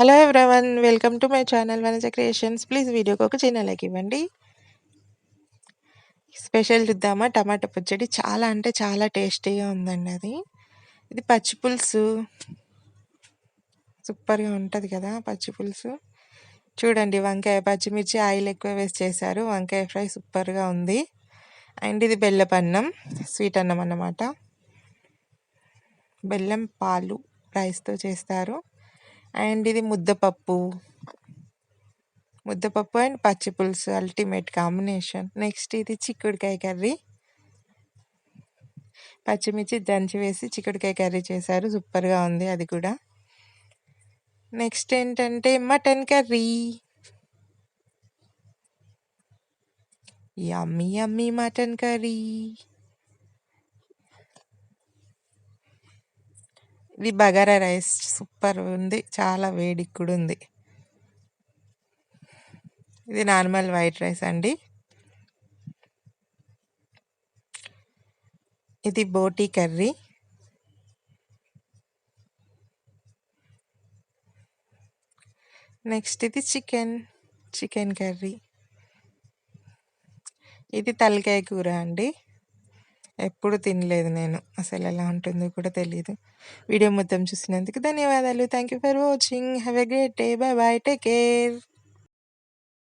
Hello everyone welcome to my channel Vanaja creations please వీడియోకి ఒక చిన్న లైక్ ఇవ్వండి. స్పెషల్ చూద్దామా? టమాటా పచ్చడి చాలా అంటే చాలా టేస్టీగా ఉందండి అది. ఇది పచ్చి పులుసు. సూపర్గా ఉంటుంది కదా పచ్చి పులుసు. చూడండి వంకాయ పచ్చిమిర్చి ఆయిల్ ఎక్కువ వేసి చేశారు. వంకాయ ఫ్రై సూపర్గా ఉంది. అండ్ ఇది బెల్లపన్నం స్వీట్ అన్నం అన్నమాట. బెల్లం పాలు రైస్తో చేస్తారు. అండ్ ఇది ముద్దపప్పు. ముద్దపప్పు అండ్ పచ్చి పులుసు అల్టిమేట్ కాంబినేషన్ నెక్స్ట్ ఇది చిక్కుడుకాయ కర్రీ. పచ్చిమిర్చి దంచి వేసి చిక్కుడుకాయ కర్రీ చేశారు. సూపర్గా ఉంది అది కూడా. నెక్స్ట్ ఏంటంటే mutton curry. Yummy yummy mutton curry. ఇది బగారా రైస్ సూపర్ ఉంది. చాలా వేడికి కూడా ఉంది. ఇది నార్మల్ వైట్ రైస్ అండి. ఇది బోటీ కర్రీ. నెక్స్ట్ ఇది చికెన్ చికెన్ కర్రీ. ఇది తలకాయ కూర అండి. ఎప్పుడు తినలేదు నేను. అసలు ఎలా ఉంటుందో కూడా తెలియదు వీడియో మొత్తం చూసినందుకు ధన్యవాదాలు. Thank you for watching have a great day bye bye take care